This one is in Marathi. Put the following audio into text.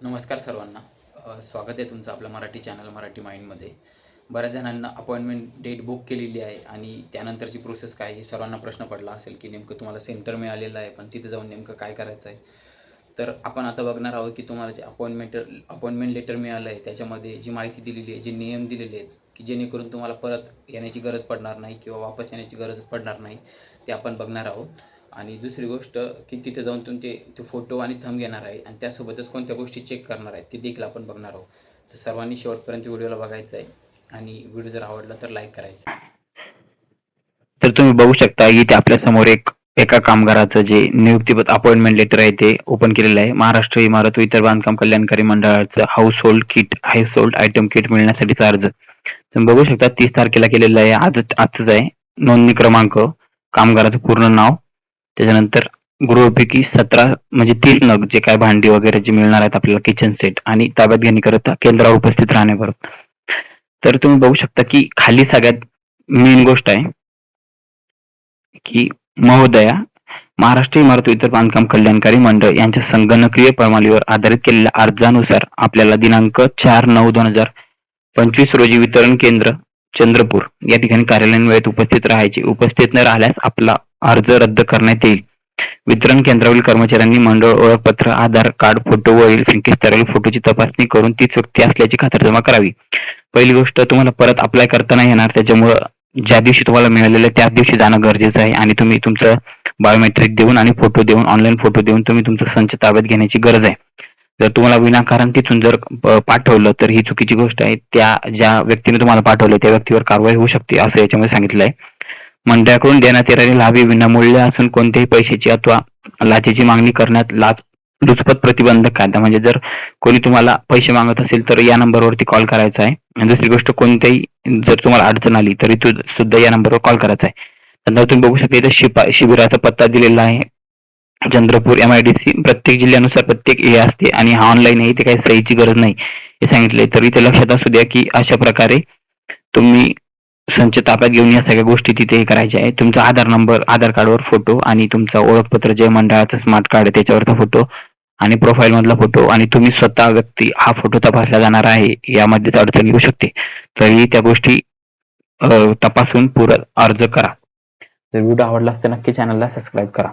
नमस्कार सर्वांना. स्वागत आहे तुमचं आपल्या मराठी चॅनल मराठी माइंडमध्ये. बऱ्याच जणांना अपॉइंटमेंट डेट बुक केलेली आहे आणि त्यानंतरची प्रोसेस काय हे सर्वांना प्रश्न पडला असेल की नेमकं तुम्हाला सेंटर मिळालेलं आहे पण तिथे जाऊन नेमकं काय करायचं आहे? तर आपण आता बघणार आहोत की तुम्हाला जे अपॉइंटमेंट अपॉइंटमेंट लेटर मिळालं आहे त्याच्यामध्ये जी माहिती दिलेली आहे जे नियम दिलेले आहेत की जेणेकरून तुम्हाला परत येण्याची गरज पडणार नाही किंवा वापस येण्याची गरज पडणार नाही ते आपण बघणार आहोत. आणि दुसरी गोष्ट की तिथे जाऊन तुमचे ते फोटो आणि थंब घेणार आहे आणि त्यासोबतच कोणत्या गोष्टी चेक करणार आहे ते देखील आपण बघणार आहोत. तर सर्वांनी शेवटपर्यंत व्हिडिओला बघायचं आहे आणि व्हिडिओ जर आवडला तर लाईक करायचा तर तुम्ही बघू शकता इथे आपल्यासमोर एक एका कामगाराचं जे नियुक्तीपत अपॉइंटमेंट लेटर आहे ते ओपन केलेलं आहे. महाराष्ट्र इमारत व इतर बांधकाम कल्याणकारी मंडळाचं household kit household item kit मिळण्यासाठीचा अर्ज. तुम्ही बघू शकता तीस तारखेला केलेलं आहे. आज आजच आहे. नोंदणी क्रमांक कामगाराचं पूर्ण नाव त्याच्यानंतर गृहपैकी सतरा म्हणजे तीस नग जे काय भांडी वगैरे जे मिळणार आहेत आपल्याला किचन सेट आणि ताब्यात घेण्याकरता केंद्रावर उपस्थित राहण्याबरोबर. तर तुम्ही बघू शकता की खाली सगळ्यात मेन गोष्ट आहे की महोदया महाराष्ट्र इमारत इतर बांधकाम कल्याणकारी मंडळ यांच्या संगणकीय प्रणालीवर आधारित केलेल्या अर्जानुसार आपल्याला दिनांक चार नऊ दोन हजार पंचवीस रोजी वितरण केंद्र चंद्रपूर या ठिकाणी कार्यालयीन वेळेत उपस्थित राहायचे उपस्थित न राहिल्यास आपला अर्ज रद्द करण्यात येईल. वितरण केंद्रावरील कर्मचाऱ्यांनी मंडळ ओळखपत्र आधार कार्ड फोटो वरील संकेतस्थळावरील फोटोची तपासणी करून तीच व्यक्ती असल्याची खातरजमा करावी. पहिली गोष्ट तुम्हाला परत अप्लाय करताना येणार. त्याच्यामुळं ज्या दिवशी तुम्हाला मिळालेलं त्याच दिवशी जाणं गरजेचं आहे. आणि तुम्ही तुमचं बायोमेट्रिक देऊन आणि फोटो देऊन ऑनलाईन फोटो देऊन तुम्ही तुमचा संच ताब्यात घेण्याची गरज आहे. जर तुम्हाला विनाकारण तिथून जर पाठवलं तर ही चुकीची गोष्ट आहे. त्या ज्या व्यक्तीने तुम्हाला पाठवलं त्या व्यक्तीवर कारवाई होऊ शकते असं याच्यामध्ये सांगितलं आहे. मंडळाकडून देण्यात येणारी लाभी विनामूल्य असून कोणत्याही पैशाची अथवा लाचेची मागणी करण्यात लाच लुचपत प्रतिबंधक कायदा. म्हणजे जर कोणी तुम्हाला पैसे मागत असेल तर या नंबरवरती कॉल करायचा आहे. आणि दुसरी गोष्ट कोणत्याही जर तुम्हाला अडचण आली तरी तू सुद्धा या नंबरवर कॉल करायचा आहे. नंतर तुम्ही बघू शकता इथे शिपा शिबिराचा पत्ता दिलेला आहे. Chandrapur M I D C प्रत्येक जिल्ह्यानुसार प्रत्येक ए असते आणि हा ऑनलाईन आहे इथे काही सहीची गरज नाही हे सांगितले तर इथे लक्षात असू द्या की अशा प्रकारे तुम्ही संच ताब्यात घेऊन या सगळ्या गोष्टी तिथे हे करायच्या आहे तुमचा आधार नंबर आधार कार्डवर फोटो आणि तुमचा ओळखपत्र जे मंडळाचं स्मार्ट कार्ड आहे त्याच्यावरचा फोटो आणि प्रोफाईल मधला फोटो आणि तुम्ही स्वतः व्यक्ती हा फोटो तपासला जाणार आहे यामध्येच अडचण येऊ शकते. तरी त्या गोष्टी तपासून पूर अर्ज करा. जर व्हिडिओ आवडला तर नक्की चॅनलला सबस्क्राईब करा.